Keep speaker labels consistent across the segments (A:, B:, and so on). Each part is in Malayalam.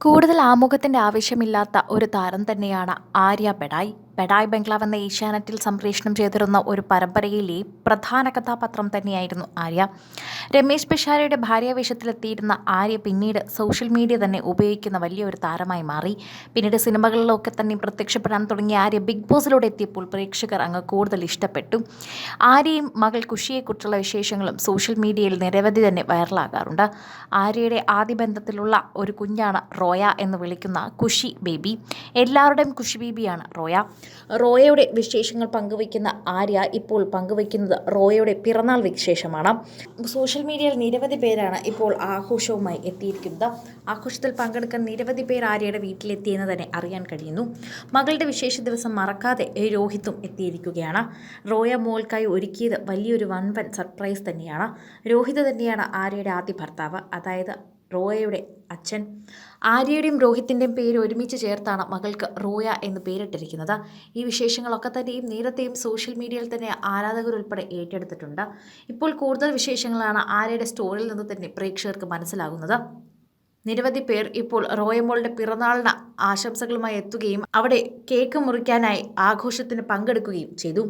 A: കൂടുതൽ ആമുഖത്തിന്റെ ആവശ്യമില്ലാത്ത ഒരു താരം തന്നെയാണ് ആര്യ ബെഡായ് ബെഡായ് ബംഗ്ലാവ് എന്ന ഏഷ്യാനെറ്റിൽ സംപ്രേഷണം ചെയ്തിരുന്ന ഒരു പരമ്പരയിലെ പ്രധാന കഥാപാത്രം തന്നെയായിരുന്നു ആര്യ. രമേശ് പിഷാരയുടെ ഭാര്യാവേഷത്തിലെത്തിയിരുന്ന ആര്യ പിന്നീട് സോഷ്യൽ മീഡിയ തന്നെ ഉപയോഗിക്കുന്ന വലിയൊരു താരമായി മാറി. പിന്നീട് സിനിമകളിലൊക്കെ തന്നെ പ്രത്യക്ഷപ്പെടാൻ തുടങ്ങിയ ആര്യ ബിഗ് ബോസിലൂടെ എത്തിയപ്പോൾ പ്രേക്ഷകർ അങ്ങ് കൂടുതൽ ഇഷ്ടപ്പെട്ടു. ആര്യയും മകൾ കുഷിയെക്കുറിച്ചുള്ള വിശേഷങ്ങളും സോഷ്യൽ മീഡിയയിൽ നിരവധി തന്നെ വൈറലാകാറുണ്ട്. ആര്യയുടെ ആദ്യ ബന്ധത്തിലുള്ള ഒരു കുഞ്ഞാണ് റോയ എന്ന് വിളിക്കുന്ന കുഷി ബേബി. എല്ലാവരുടെയും കുഷി ബേബിയാണ് റോയ. റോയയുടെ വിശേഷങ്ങൾ പങ്കുവയ്ക്കുന്ന ആര്യ ഇപ്പോൾ പങ്കുവയ്ക്കുന്നത് റോയയുടെ പിറന്നാൾ വിശേഷമാണ്. സോഷ്യൽ മീഡിയയിൽ നിരവധി പേരാണ് ഇപ്പോൾ ആഘോഷവുമായി എത്തിയിരിക്കുന്നത്. ആഘോഷത്തിൽ പങ്കെടുക്കാൻ നിരവധി പേർ ആര്യയുടെ വീട്ടിലെത്തിയെന്ന് തന്നെ അറിയാൻ കഴിയുന്നു. മകളുടെ വിശേഷ ദിവസം മറക്കാതെ രോഹിത്തും എത്തിയിരിക്കുകയാണ്. റോയ മോൾക്കായി ഒരുക്കിയത് വലിയൊരു വൻവൻ സർപ്രൈസ് തന്നെയാണ്. രോഹിത് തന്നെയാണ് ആര്യയുടെ ആദ്യ ഭർത്താവ്. അതായത് റോയയുടെ അച്ഛൻ. ആര്യയുടെയും രോഹിത്തിന്റെയും പേര് ഒരുമിച്ച് ചേർത്താണ് മകൾക്ക് റോയ എന്ന് പേരിട്ടിരിക്കുന്നത്. ഈ വിശേഷങ്ങളൊക്കെ തന്നെയും നേരത്തെയും സോഷ്യൽ മീഡിയയിൽ തന്നെ ആരാധകരുൾപ്പെടെ ഏറ്റെടുത്തിട്ടുണ്ട്. ഇപ്പോൾ കൂടുതൽ വിശേഷങ്ങളാണ് ആര്യയുടെ സ്റ്റോറിയിൽ നിന്ന് തന്നെ പ്രേക്ഷകർക്ക് മനസ്സിലാകുന്നത്. നിരവധി പേർ ഇപ്പോൾ റോയമോളുടെ പിറന്നാളിന് ആശംസകളുമായി എത്തുകയും അവിടെ കേക്ക് മുറിക്കാനായി ആഘോഷത്തിന് പങ്കെടുക്കുകയും ചെയ്തു.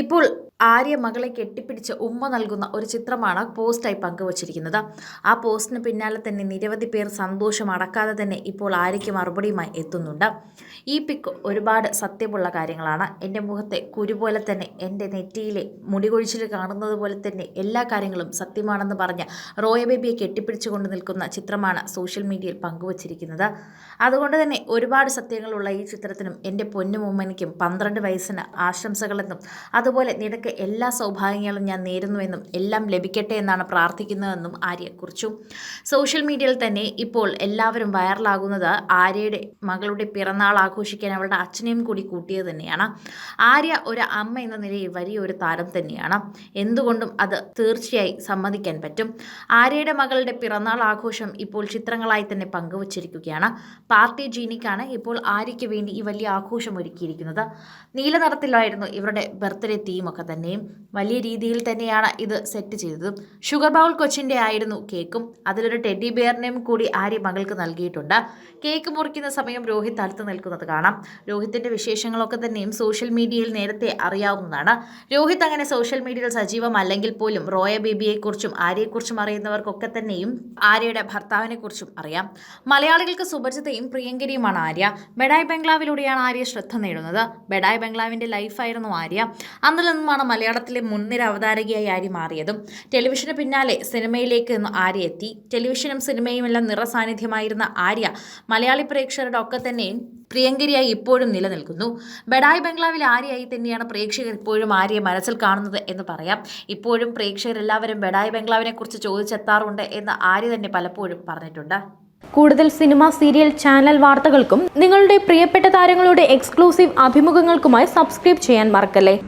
A: ഇപ്പോൾ ആര്യ മകളെ കെട്ടിപ്പിടിച്ച് ഉമ്മ നൽകുന്ന ഒരു ചിത്രമാണ് പോസ്റ്റായി പങ്കുവച്ചിരിക്കുന്നത്. ആ പോസ്റ്റിന് പിന്നാലെ തന്നെ നിരവധി പേർ സന്തോഷം അടക്കാതെ തന്നെ ഇപ്പോൾ ആര്യയ്ക്ക് മറുപടിയുമായി എത്തുന്നുണ്ട്. ഈ പിക്ക് ഒരുപാട് സത്യമുള്ള കാര്യങ്ങളാണ്. എന്റെ മുഖത്തെ കുരു പോലെ തന്നെ എന്റെ നെറ്റിയിലെ മുടികൊഴിച്ചിൽ കാണുന്നത് പോലെ തന്നെ എല്ലാ കാര്യങ്ങളും സത്യമാണെന്ന് പറഞ്ഞ റോയ ബേബിയെ കെട്ടിപ്പിടിച്ചുകൊണ്ട് നിൽക്കുന്ന ചിത്രമാണ് സോഷ്യൽ മീഡിയയിൽ പങ്കുവച്ചിരിക്കുന്നത്. അതുകൊണ്ട് തന്നെ ഒരുപാട് സത്യങ്ങളുള്ള ഈ ചിത്രത്തിനും എന്റെ പൊന്നുമുമ്മനിക്കും പന്ത്രണ്ട് വയസ്സിന് ആശംസകളെന്നും അതുപോലെ നിനക്ക് എല്ലാ സൗഭാഗ്യങ്ങളും ഞാൻ നേരുന്നുവെന്നും എല്ലാം ലഭിക്കട്ടെ എന്നാണ് പ്രാർത്ഥിക്കുന്നതെന്നും ആര്യ കുറിച്ചു. സോഷ്യൽ മീഡിയയിൽ തന്നെ ഇപ്പോൾ എല്ലാവരും വൈറലാകുന്നത് ആര്യയുടെ മകളുടെ പിറന്നാൾ ആഘോഷിക്കാൻ അവളുടെ അച്ഛനെയും കൂടി കൂട്ടിയത് തന്നെയാണ്. ആര്യ ഒരു അമ്മ എന്ന നിലയിൽ വലിയൊരു താരം തന്നെയാണ്. എന്തുകൊണ്ടും അത് തീർച്ചയായി സമ്മതിക്കാൻ പറ്റും. ആര്യയുടെ മകളുടെ പിറന്നാൾ ആഘോഷം ഇപ്പോൾ ചിത്രങ്ങളായി തന്നെ പങ്കുവച്ചിരിക്കുകയാണ്. പാർട്ടി ജീനിക്കാണ് ഇപ്പോൾ ആര്യയ്ക്ക് വേണ്ടി ഈ വലിയ ആഘോഷം ഒരുക്കിയിരിക്കുന്നത്. നീല നിറത്തിലായിരുന്നു ഇവരുടെ ബർത്ത്ഡേ തീമൊക്കെ തന്നെയും വലിയ രീതിയിൽ തന്നെയാണ് ഇത് സെറ്റ് ചെയ്തത്. ഷുഗർ ബൗൾ കൊച്ചിന്റെ ആയിരുന്നു കേക്കും അതിലൊരു ടെഡി ബിയറിനെയും കൂടി ആര്യ മകൾക്ക് നൽകിയിട്ടുണ്ട്. കേക്ക് മുറിക്കുന്ന സമയം രോഹിത് അടുത്ത് നിൽക്കുന്നത് കാണാം. രോഹിത്തിന്റെ വിശേഷങ്ങളൊക്കെ തന്നെയും സോഷ്യൽ മീഡിയയിൽ നേരത്തെ അറിയാവുന്നതാണ്. രോഹിത് അങ്ങനെ സോഷ്യൽ മീഡിയയിൽ സജീവമല്ലെങ്കിൽ പോലും റോയ ബേബിയെക്കുറിച്ചും ആര്യയെക്കുറിച്ചും അറിയുന്നവർക്കൊക്കെ തന്നെയും ആര്യയുടെ ഭർത്താവിനെക്കുറിച്ചും അറിയാം. മലയാളികൾക്ക് സുപരിചിതയും പ്രിയങ്കരിയുമാണ് ആര്യ. ബെഡായ് ബംഗ്ലാവിലൂടെയാണ് ആര്യ ശ്രദ്ധ നേടുന്നത്. ബെഡായ് ബംഗ്ലാവിന്റെ ലൈഫായിരുന്നു ആര്യ. അന്നിൽ നിന്നുമാണ് മലയാളത്തിലെ മുൻനിര അവതാരകയായി ആര്യ മാറിയതും. ടെലിവിഷന് പിന്നാലെ സിനിമയിലേക്ക് നിന്ന് ആര്യ എത്തി? ടെലിവിഷനും സിനിമയും എല്ലാം നിറസാന്നിധ്യമായിരുന്ന ആര്യ മലയാളി പ്രേക്ഷകരുടെ ഒക്കെ തന്നെയും പ്രിയങ്കരിയായി ഇപ്പോഴും നിലനിൽക്കുന്നു. ബഡായ് ബംഗ്ലാവിൽ ആര്യയായി തന്നെയാണ് പ്രേക്ഷകർ ഇപ്പോഴും ആര്യയെ മനസ്സിൽ കാണുന്നത് എന്ന് പറയാം. ഇപ്പോഴും പ്രേക്ഷകരെല്ലാവരും ബഡായ് ബംഗ്ലാവിനെ കുറിച്ച് ചോദിച്ചെത്താറുണ്ട് എന്ന് ആര്യ തന്നെ പലപ്പോഴും പറഞ്ഞിട്ടുണ്ട്.
B: കൂടുതൽ സിനിമ സീരിയൽ ചാനൽ വാർത്തകൾക്കും നിങ്ങളുടെ പ്രിയപ്പെട്ട താരങ്ങളുടെ എക്സ്ക്ലൂസീവ് അഭിമുഖങ്ങൾക്കുമായി സബ്സ്ക്രൈബ് ചെയ്യാൻ മറക്കല്ലേ?